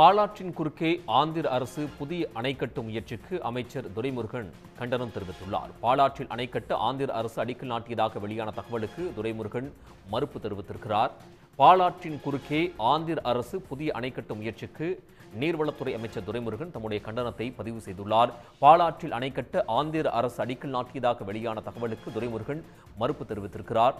பாலாற்றின் குறுக்கே ஆந்திர அரசு புதிய அணை கட்டும் முயற்சிக்கு அமைச்சர் துரைமுருகன் கண்டனம் தெரிவித்துள்ளார். பாலாற்றில் அணை கட்ட ஆந்திர அரசு அடிக்கல் நாட்டியதாக வெளியான தகவலுக்கு துரைமுருகன் மறுப்பு தெரிவித்திருக்கிறார். பாலாற்றின் குறுக்கே ஆந்திர அரசு புதிய அணை கட்டும் முயற்சிக்கு நீர்வளத்துறை அமைச்சர் துரைமுருகன் தம்முடைய கண்டனத்தை பதிவு செய்துள்ளார். பாலாற்றில் அணை கட்ட ஆந்திர அரசு அடிக்கல் நாட்டியதாக வெளியான தகவலுக்கு துரைமுருகன் மறுப்பு தெரிவித்திருக்கிறார்.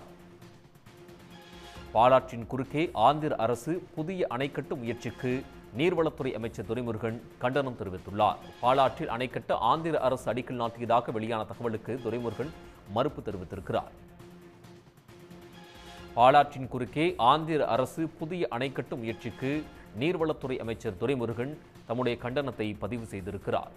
பாலாற்றின் குறுக்கே ஆந்திர அரசு புதிய அணை கட்டும் முயற்சிக்கு நீர்வளத்துறை அமைச்சர் துரைமுருகன் கண்டனம் தெரிவித்துள்ளார். பாலாற்றில் அணைக்கட்ட ஆந்திர அரசு அடிக்கல் நாட்டியதாக வெளியான தகவலுக்கு துரைமுருகன் மறுப்பு தெரிவித்திருக்கிறார். பாலாற்றின் குறுக்கே ஆந்திர அரசு புதிய அணைக்கட்டும் முயற்சிக்கு நீர்வளத்துறை அமைச்சர் துரைமுருகன் தம்முடைய கண்டனத்தை பதிவு செய்திருக்கிறார்.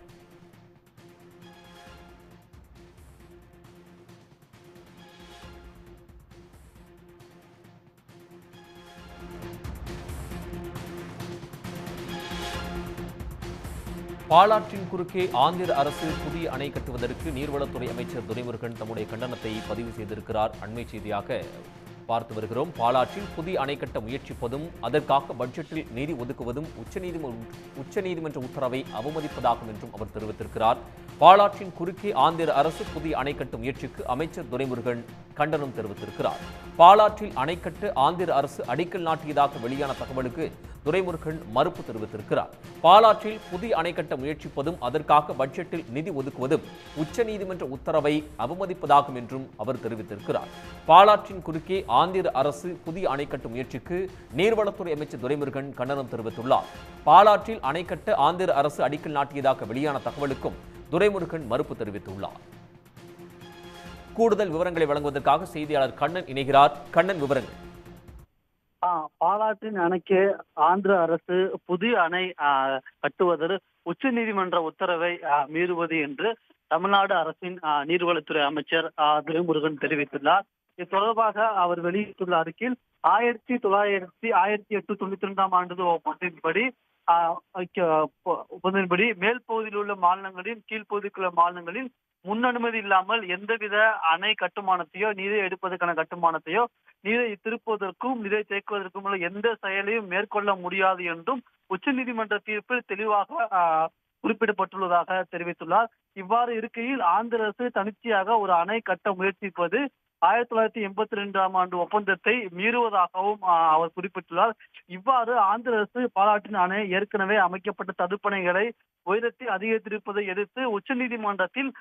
பாலாற்றின் குறுக்கே ஆந்திர அரசு புதிய அணை கட்டுவதற்கு நீர்வளத்துறை அமைச்சர் துரைமுருகன் தம்முடைய கண்டனத்தை பதிவு செய்திருக்கிறார். அண்மை செய்தியாக பார்த்து வருகிறோம். பாலாற்றில் புதிய அணை கட்ட முயற்சிப்பதும் அதற்காக பட்ஜெட்டில் நிதி ஒதுக்குவதும் உச்சநீதிமன்ற உச்சநீதிமன்ற உத்தரவை அவமதிப்பதாகும் என்றும் அவர் தெரிவித்திருக்கிறார். பாலாற்றின் குறுக்கே ஆந்திர அரசு புதிய அணை கட்டும் முயற்சிக்கு அமைச்சர் துரைமுருகன் கண்டனம் தெரிவித்திருக்கிறார். பாலாற்றில் அணை கட்ட ஆந்திர அரசு அடிக்கல் நாட்டியதாக வெளியான தகவலுக்கு துரைமுருகன் மறுப்பு தெரிவித்திருக்கிறார். பாலாற்றில் புதிய அணை கட்ட முயற்சிப்பதும் அதற்காக பட்ஜெட்டில் நிதி ஒதுக்குவதும் உச்சநீதிமன்ற உத்தரவை அவமதிப்பதாகும் என்றும் அவர் தெரிவித்திருக்கிறார். பாலாற்றின் குறுக்கே ஆந்திர அரசு புதிய அணை கட்டும் முயற்சிக்கு நீர்வளத்துறை அமைச்சர் துரைமுருகன் கண்டனம் தெரிவித்துள்ளார். பாலாற்றில் அணை கட்ட ஆந்திர அரசு அடிக்கல் நாட்டியதாக வெளியான தகவலுக்கும் துரைமுருகன் மறுப்பு தெரிவித்துள்ளார். கூடுதல் விவரங்களை வழங்குவதற்காக செய்தியாளர் கண்ணன் இணைகிறார். கண்ணன் விவரங்கள். பாலாற்றின் அணைக்கு ஆந்திர அரசு புதிய அணை கட்டுவதற்கு உச்ச நீதிமன்ற உத்தரவை மீறுவது என்று தமிழ்நாடு அரசின் நீர்வளத்துறை அமைச்சர் துரைமுருகன் தெரிவித்துள்ளார். இது தொடர்பாக அவர் வெளியிட்டுள்ள அறிக்கையில் ஆயிரத்தி தொள்ளாயிரத்தி ஆயிரத்தி எட்டு தொண்ணூத்தி ரெண்டாம் ஆண்டு ஒப்பந்தத்தின்படி ஆ, ஒப்பந்தத்தின்படி மேல் பகுதியில் உள்ள மாநிலங்களின் கீழ்ப்பகுதிக்குள்ள உள்ள மாநிலங்களில் முன் அனுமதி இல்லாமல் எந்தவித அணை கட்டுமானத்தையோ நீரை எடுப்பதற்கான கட்டுமானத்தையோ நீரை திருப்புவதற்கும் நீரை தேக்குவதற்கும் உள்ள எந்த செயலையும் மேற்கொள்ள முடியாது என்றும் உச்சநீதிமன்ற தீர்ப்பில் தெளிவாக ஆஹ், குறிப்பிடப்பட்டுள்ளதாக தெரிவித்துள்ளார். இவ்வாறு இருக்கையில் ஆந்திர அரசு தனிச்சையாக ஒரு அணை கட்ட முயற்சிப்பது ஆயிரத்தி தொள்ளாயிரத்தி எண்பத்தி ரெண்டாம் ஆண்டு ஒப்பந்தத்தை மீறுவதாகவும் அவர் குறிப்பிட்டுள்ளார். இவ்வாறு ஆந்திர அரசு பாலாற்றின் அணை ஏற்கனவே அமைக்கப்பட்ட தடுப்பணைகளை உயரத்தை அதிகரித்திருப்பதை எதிர்த்து உச்சநீதிமன்றத்தில்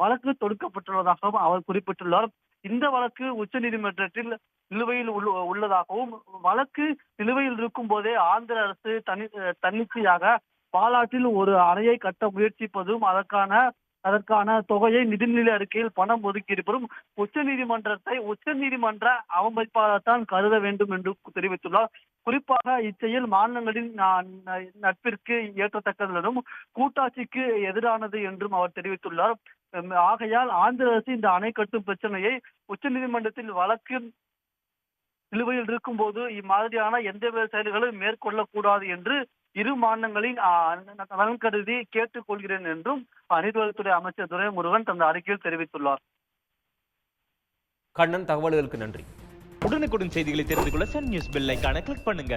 வழக்கு தொடுக்கப்பட்டுள்ளதாகவும் அவர் குறிப்பிட்டுள்ளார். இந்த வழக்கு உச்சநீதிமன்றத்தில் நிலுவையில் உள்ளதாகவும் வழக்கு நிலுவையில் இருக்கும் போதே ஆந்திர அரசு தனி தன்னிச்சையாக பாலாற்றில் ஒரு அணையை கட்ட முயற்சிப்பதும் அதற்கான அதற்கான தொகையை நிதிநிலை அறிக்கையில் பணம் ஒதுக்கியிருப்பதும் உச்ச உச்சநீதிமன்ற அவமதிப்பாகத்தான் கருத வேண்டும் என்று தெரிவித்துள்ளார். குறிப்பாக இச்செயல் மாநிலங்களின் நட்பிற்கு ஏற்றத்தக்கதும் கூட்டாட்சிக்கு எதிரானது என்றும் அவர் தெரிவித்துள்ளார். ஆகையால் ஆந்திர அரசு இந்த அணை கட்டும் பிரச்சனையை உச்சநீதிமன்றத்தில் வழக்கு நிலுவையில் இருக்கும்போது இம்மாதிரியான எந்தவித செயல்களும் மேற்கொள்ளக்கூடாது என்று இரு மாநிலங்களின் ஆஹ், நலன் கருதி கேட்டுக்கொள்கிறேன் என்றும் நீர்வளத்துறை அமைச்சர் துரைமுருகன் தனது அறிக்கையில் தெரிவித்துள்ளார். கண்ணன் தகவல்களுக்கு நன்றி. உடனுக்குடன் செய்திகளை தெரிந்து கொள்ள சன் நியூஸ் பெல் ஐக்கான கிளிக் பண்ணுங்க.